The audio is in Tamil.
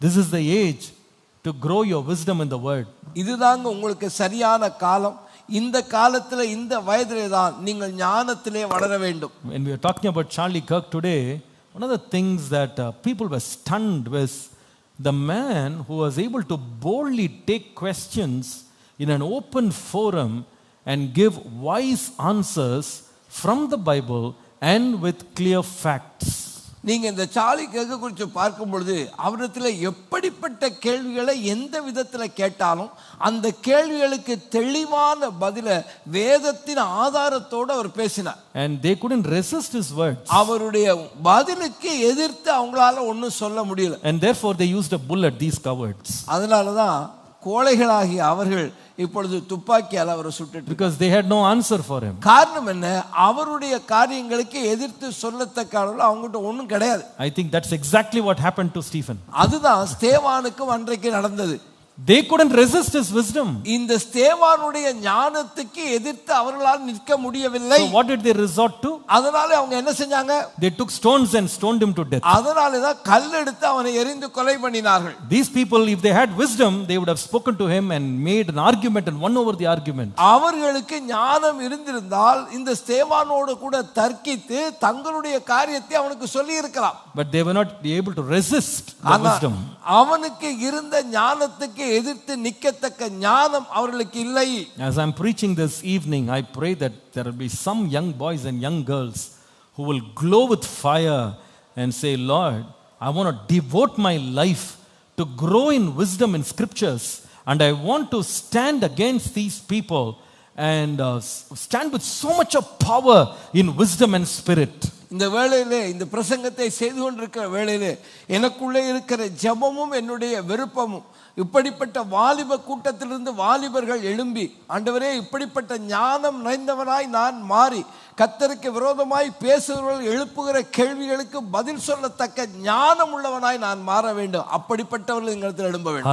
This is the age to grow your wisdom in the word. இதுதாங்க உங்களுக்கு சரியான காலம் இந்த காலத்துல இந்த வயதிலே தான் நீங்கள் ஞானத்திலே வளர வேண்டும் When we are talking about Charlie Kirk today, one of the things that uh, people were stunned was the man who was able to boldly take questions in an open forum and give wise answers from the Bible and with clear facts. நீங்க இந்த சாலி கேட்க குறித்து பார்க்கும் பொழுது அவரிடத்துல எப்படிப்பட்ட கேள்விகளை எந்த விதத்துல கேட்டாலும் அந்த கேள்விகளுக்கு தெளிவான பதில வேதத்தின் ஆதாரத்தோடு அவர் பேசினார். And they couldn't resist his words. அவருடைய பதிலுக்கு எதிர்த்து அவங்களால ஒன்றும் சொல்ல முடியல. And therefore, they used a bullet, these cowards, அதனால தான் கோழைகளாகிய அவர்கள் இப்பொழுது துப்பாக்கியால் அவரை சுட்டுட்டு because they had no answer for him. காரணம் என்ன அவருடைய காரியங்களுக்கு எதிர்த்து சொல்லத்தக்க அளவில் அவங்ககிட்ட ஒன்றும் கிடையாது I think that's exactly what happened to Stephen. அதுதான் ஸ்தேவானுக்கும் அன்றைக்கு நடந்தது They couldn't resist his wisdom. இந்த ஸ்தேவானுடைய ஞானத்துக்கு எதிர்த்து அவர்களால் நிற்க முடியவில்லை So, what did they resort to? அதனால அவங்க என்ன செஞ்சாங்க They took stones and stoned him to death. அதனால தான் கல் எடுத்து அவனை எரிந்து கொலை பண்ணினார்கள் These people, if they had wisdom, they would have spoken to him and made an argument and won over the argument. அவர்களுக்கு ஞானம் இருந்திருந்தால் இந்த ஸ்தேவானோடு கூட தர்க்கித்து தங்களுடைய காரியத்தை அவனுக்கு சொல்லி இருக்கலாம் But they were not able to resist the wisdom. அவனுக்கு இருந்த ஞானத்துக்கு எதிர்த்து நிற்கத்தக்க ஞானம் அவர்களுக்கு இல்லை As I'm preaching this evening, I pray that there will be some young boys and young girls who will glow with fire and say, Lord, I want to devote my life to grow in wisdom in scriptures, and I want to stand against these people and uh, s- stand with so much of power in wisdom and spirit. இந்த வேளையிலே இந்த பிரசங்கத்தை செய்து கொண்டிருக்கிற வேளையிலே எனக்குள்ளே இருக்கிற ஜெபமும் என்னுடைய விருப்பமும் இப்படிப்பட்ட வாலிப கூட்டத்திலிருந்து வாலிபர்கள் எழும்பி ஆண்டவரே இப்படிப்பட்ட ஞானம் நிறைந்தவனாய் நான் மாறி கத்தருக்கு விரோதமாய் பேசுகிறவர்கள் எழுப்புகிற கேள்விகளுக்கு பதில் சொல்லத்தக்க ஞானம் உள்ளவனாய் நான் மாற வேண்டும். அப்படிப்பட்டவர்கள் எங்களிடத்தில் எழும்ப வேண்டும்.